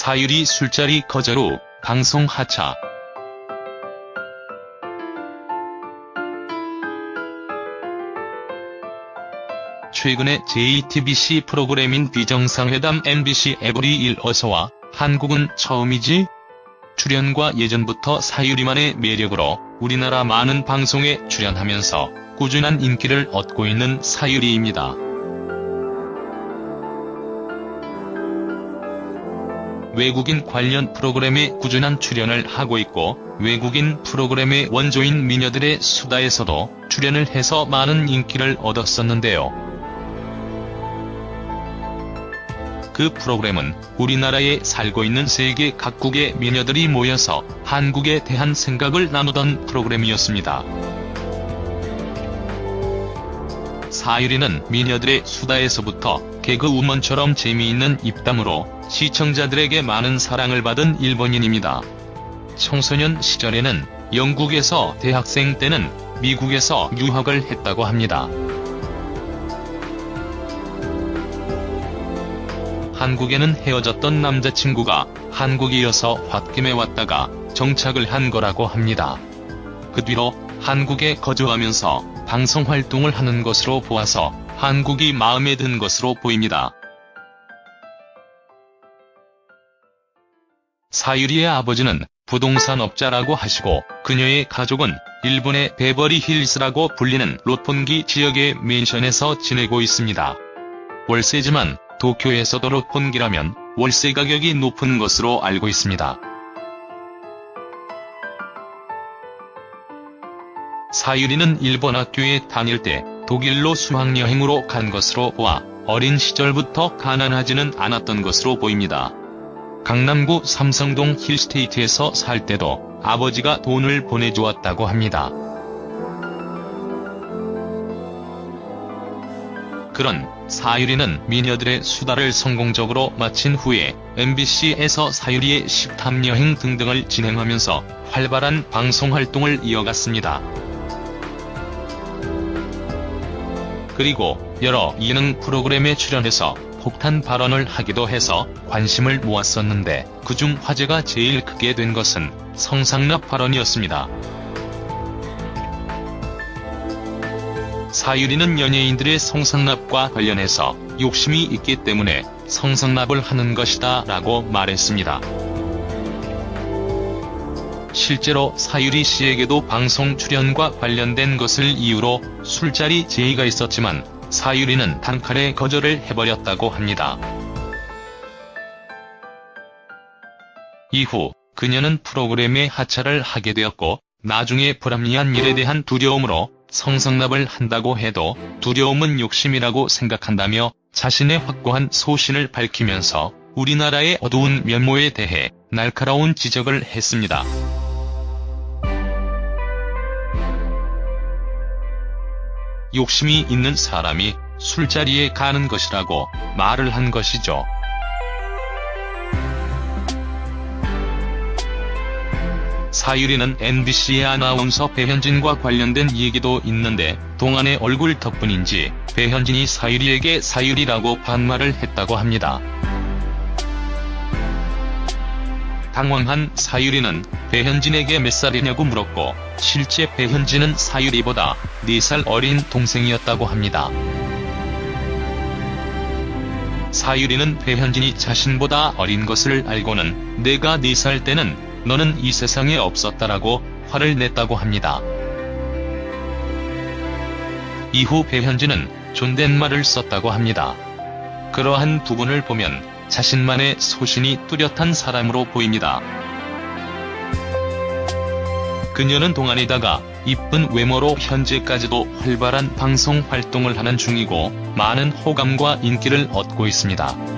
사유리 술자리 후 방송 하차. 최근에 JTBC 프로그램인 비정상회담 MBC 에브리 일 어서와 한국은 처음이지? 출연과 예전부터 사유리만의 매력으로 우리나라 많은 방송에 출연하면서 꾸준한 인기를 얻고 있는 사유리입니다. 외국인 관련 프로그램에 꾸준한 출연을 하고 있고 외국인 프로그램의 원조인 미녀들의 수다에서도 출연을 해서 많은 인기를 얻었었는데요. 그 프로그램은 우리나라에 살고 있는 세계 각국의 미녀들이 모여서 한국에 대한 생각을 나누던 프로그램이었습니다. 사유리는 미녀들의 수다에서부터 개그우먼처럼 재미있는 입담으로 시청자들에게 많은 사랑을 받은 일본인입니다. 청소년 시절에는 영국에서 대학생 때는 미국에서 유학을 했다고 합니다. 한국에는 헤어졌던 남자친구가 한국이어서 홧김에 왔다가 정착을 한 거라고 합니다. 그 뒤로 한국에 거주하면서 방송 활동을 하는 것으로 보아서 한국이 마음에 든 것으로 보입니다. 사유리의 아버지는 부동산업자라고 하시고 그녀의 가족은 일본의 베버리 힐스라고 불리는 로폰기 지역의 맨션에서 지내고 있습니다. 월세지만 도쿄에서도 로폰기라면 월세 가격이 높은 것으로 알고 있습니다. 사유리는 일본 학교에 다닐 때 독일로 수학여행으로 간 것으로 보아 어린 시절부터 가난하지는 않았던 것으로 보입니다. 강남구 삼성동 힐스테이트에서 살 때도 아버지가 돈을 보내주었다고 합니다. 그런 사유리는 미녀들의 수다를 성공적으로 마친 후에 MBC에서 사유리의 식탐 여행 등등을 진행하면서 활발한 방송 활동을 이어갔습니다. 그리고 여러 예능 프로그램에 출연해서 폭탄 발언을 하기도 해서 관심을 모았었는데 그중 화제가 제일 크게 된 것은 성상납 발언이었습니다. 사유리는 연예인들의 성상납과 관련해서 욕심이 있기 때문에 성상납을 하는 것이다 라고 말했습니다. 실제로 사유리 씨에게도 방송 출연과 관련된 것을 이유로 술자리 제의가 있었지만 사유리는 단칼에 거절을 해버렸다고 합니다. 이후 그녀는 프로그램에 하차를 하게 되었고 나중에 불합리한 일에 대한 두려움으로 성상납을 한다고 해도 두려움은 욕심이라고 생각한다며 자신의 확고한 소신을 밝히면서 우리나라의 어두운 면모에 대해 날카로운 지적을 했습니다. 욕심이 있는 사람이 술자리에 가는 것이라고 말을 한 것이죠. 사유리는 MBC의 아나운서 배현진과 관련된 얘기도 있는데 동안의 얼굴 덕분인지 배현진이 사유리에게 사유리라고 반말을 했다고 합니다. 당황한 사유리는 배현진에게 몇 살이냐고 물었고 실제 배현진은 사유리보다 4살 어린 동생이었다고 합니다. 사유리는 배현진이 자신보다 어린 것을 알고는 내가 4살 때는 너는 이 세상에 없었다라고 화를 냈다고 합니다. 이후 배현진은 존댓말을 썼다고 합니다. 그러한 부분을 보면 자신만의 소신이 뚜렷한 사람으로 보입니다. 그녀는 동안이다가 이쁜 외모로 현재까지도 활발한 방송 활동을 하는 중이고 많은 호감과 인기를 얻고 있습니다.